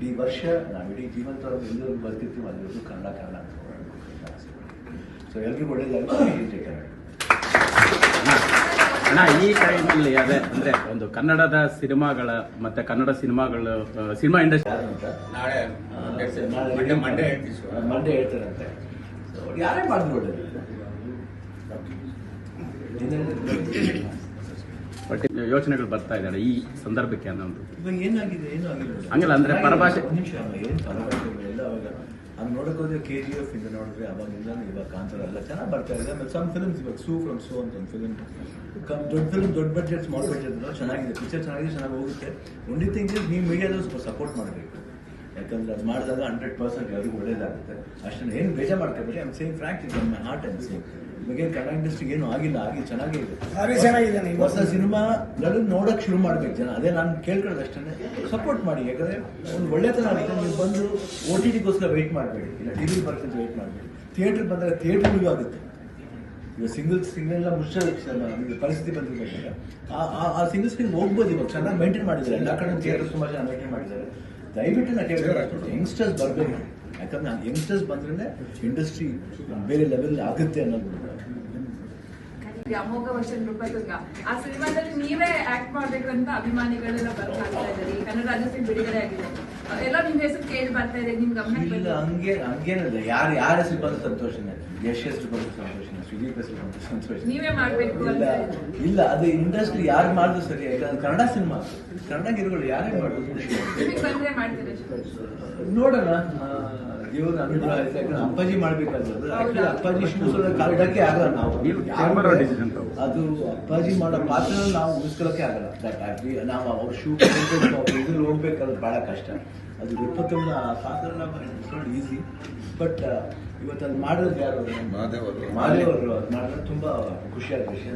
ಇಡೀ ವರ್ಷ ನಾವು ಇಡೀ ಜೀವಂತ ಎಲ್ಲರೂ ಬರ್ತಿರ್ತೀವಿ ಅಲ್ಲಿವರೆಗೂ ಕನ್ನಡ ಕನ್ನಡ ಅಂತ ಸೊ ಎಲ್ರಿಗೂ ಒಳ್ಳೇದಾಗಿ ಅಣ್ಣ ಈ ಟೈಮಲ್ಲಿ ಅದೇ ಅಂದ್ರೆ ಒಂದು ಕನ್ನಡದ ಸಿನಿಮಾಗಳ ಮತ್ತೆ ಕನ್ನಡ ಸಿನಿಮಾಗಳು ಸಿನಿಮಾ ಇಂಡಸ್ಟ್ರಿ ಅಂತ? ನಾಳೆ ನಾಳೆ ಮಂಡೇ ಮಂಡೇ ಹೇಳ್ತಾರಂತೆ. ಯಾರೇ ಮಾಡಿದ್ರು ಒಳ್ಳೇದು? ಬಟ್ ಯೋಚನೆಗಳು ಬರ್ತಾ ಇದ್ದಾರೆ ಈ ಸಂದರ್ಭಕ್ಕೆ ಏನೂ ಆಗಿಲ್ಲ. ಹಂಗಲ್ಲ, ಅಂದ್ರೆ ಪರಭಾಷೆ- ಒಂದ್ ಹಂಗೆ ನೋಡಕ್ ಹೋದ್ರೆ ಕೆ ಜಿ ಎಫ್ ಇಂದ ನೋಡಿದ್ರೆ ಅವಾಗಿಂದ ಇವಾಗ ಕಾಂತಾರ ಎಲ್ಲ ಚೆನ್ನಾಗಿ ಬರ್ತಾ ಇದೆ. ಆಮೇಲೆ ಸಮ್ ಫಿಲ್ಮ್ಸ್ ಇವಾಗ ಸೂ ಫ್ರಮ್ ಸೂ ಅಂತ ಒಂದು ಫಿಲ್ಮ್ ದೊಡ್ಡ ಫಿಲ್ಮ್ ದೊಡ್ಡ ಬಡ್ಜೆಟ್ ಸ್ಮಾಲ್ ಬಡ್ಜೆಟ್ ಚೆನ್ನಾಗಿದೆ. ಪಿಕ್ಚರ್ ಚೆನ್ನಾಗಿದೆ ಚೆನ್ನಾಗಿ ಹೋಗುತ್ತೆ. ಒಂದೇ ಥಿಂಗ್ ನೀವು ಮೀಡಿಯಾದಲ್ಲಿ ಸ್ವಲ್ಪ ಸಪೋರ್ಟ್ ಮಾಡಬೇಕು. ಯಾಕಂದ್ರೆ ಅದು ಮಾಡಿದಾಗ ಹಂಡ್ರೆಡ್ ಪರ್ಸೆಂಟ್ ಎಲ್ಲರಿಗೂ ಒಳ್ಳೇದಾಗುತ್ತೆ. ಅಷ್ಟನ್ನು ಏನು ಬೇಜಾರು I I'm same frank is my heart and same ಇವಾಗ ಕನ್ನಡ ಇಂಡಸ್ಟ್ರಿಗೆ ಏನು ಆಗಿಲ್ಲ ಆಗಿ ಚೆನ್ನಾಗೇ ಇದೆ. ಹೊಸ ಸಿನಿಮಾ ನೋಡೋಕೆ ಶುರು ಮಾಡ್ಬೇಕು ಜನ. ಅದೇ ನಾನು ಕೇಳ್ಕೊಳ್ಳೋದು ಅಷ್ಟೇ ಸಪೋರ್ಟ್ ಮಾಡಿ ಯಾಕಂದ್ರೆ ಒಂದು ಒಳ್ಳೆತನ ಆಗುತ್ತೆ. ನೀವು ಬಂದು ಓ ಟಿ ಟಿಗೋಸ್ಕರ ವೆಯ್ಟ್ ಮಾಡಬೇಡಿ. ಇಲ್ಲ ಟಿ ವಿ ಬರ್ತದೆ ವೆಯ್ಟ್ ಮಾಡಬೇಡಿ. ಥಿಯೇಟ್ರ್ ಬಂದಾಗ ಥಿಯೇಟ್ರಿಗೂ ಆಗುತ್ತೆ. ಇವಾಗ ಸಿಂಗಲ್ ಸ್ಕ್ರೀನ್ ಎಲ್ಲ ಮುಚ್ಚೋ ನಮಗೆ ಪರಿಸ್ಥಿತಿ ಬಂದಿರಬೇಕಾದ್ರೆ ಆ ಸಿಂಗಲ್ ಸ್ಕ್ರೀನ್ ಹೋಗ್ಬೋದು ಇವಾಗ. ಚೆನ್ನಾಗಿ ಮೇಂಟೈನ್ ಮಾಡಿದ್ದಾರೆ. ಎಲ್ಲ ಕಡೆ ಥಿಯೇಟರ್ ತುಂಬ ಚೆನ್ನಾಗಿ ಮೇಂಟೈನ್ ಮಾಡಿದ್ದಾರೆ. ದಯವಿಟ್ಟು ನಾನು ಯಂಗ್ಸ್ಟರ್ಸ್ ಬರಬೇಕು. ಯಾಕಂದ್ರೆ ನಾನು ಯಂಗ್ಸ್ಟರ್ಸ್ ಬಂದ್ರೆ ಇಂಡಸ್ಟ್ರಿ ಬೇರೆ ಲೆವೆಲ್ ಆಗುತ್ತೆ ಅನ್ನೋದು. ಅಮೋಘ ವರ್ಷ ನೃಪತುಂಗ ಆ ಸಿನಿಮಾದಲ್ಲಿ ನೀವೇ ಆಕ್ಟ್ ಮಾಡ್ಬೇಕಂತ ಅಭಿಮಾನಿಗಳೆಲ್ಲ ಬರ್ತಾ ಇದ್ದಾರೆ. ಕನ್ನಡ ರಾಜ್ಯೋತ್ಸವ ಬಿಡುಗಡೆ ಆಗಿದೆ. ಎಲ್ಲ ನಿಮ್ ಹೆಸರು ಕೇಳಿ ಬರ್ತಾ ಇದೆ ನಿಮ್ ಗಮನಕ್ಕೆ ಇಲ್ಲ. ಹಂಗೆ ಹಂಗೇನಿಲ್ಲ ಯಾರು ಯಾರ ಹೆಸರು ಬಂದು ಸಂತೋಷನೇ ಯಶ್ ಹೆಸರು ಬಂದು ಸಂತೋಷನೇ ಸುದೀಪ್ ಹೆಸರು ಬಂದು ಸಂತೋಷ ನೀವೇ ಮಾಡ್ಬೇಕು ಇಲ್ಲ ಇಲ್ಲ ಅದು ಇಂಡಸ್ಟ್ರಿ ಯಾರು ಮಾಡಿದ್ರು ಸರಿ ಇಲ್ಲ ಕನ್ನಡ ಸಿನಿಮಾ ಕನ್ನಡ ಗಿರುಗಳು ಯಾರೇ ಮಾಡಿದ್ರು ನೋಡೋಣ. ದೇವ್ರ ಅನುಗ್ರಹ ಯಾಕಂದ್ರೆ ಅಪ್ಪಾಜಿ ಮಾಡ್ಬೇಕಾದ್ರು ಆಕ್ಚುಲಿ ಅಪ್ಪಾಜಿ ಶೂಸ್ ಕಾಲಿಡಕ್ಕೆ ಆಗಲ್ಲ ನಾವು. ಅದು ಅಪ್ಪಾಜಿ ಮಾಡೋ ಪಾತ್ರ ನಾವು ಉಳಿಸ್ಕೊಳ್ಳೋಕೆ ಆಗಲ್ಲ. ದಟ್ ಆಗ್ಲಿ ನಾವು ಅವ್ರ ಶೂ ಇದ್ರಲ್ಲಿ ಹೋಗ್ಬೇಕಾದ್ರೆ ಬಹಳ ಕಷ್ಟ. ಅದು ಇಪ್ಪತ್ತೊಂದು ಆ ಈಸಿ ಬಟ್ ಇವತ್ತು ಅದು ಮಾಡೋದು ಯಾರು? ಮಾದೇವರು ಅವರು. ಅದು ಮಾಡಿದ್ರೆ ತುಂಬಾ ಖುಷಿಯಾದ ವಿಷಯ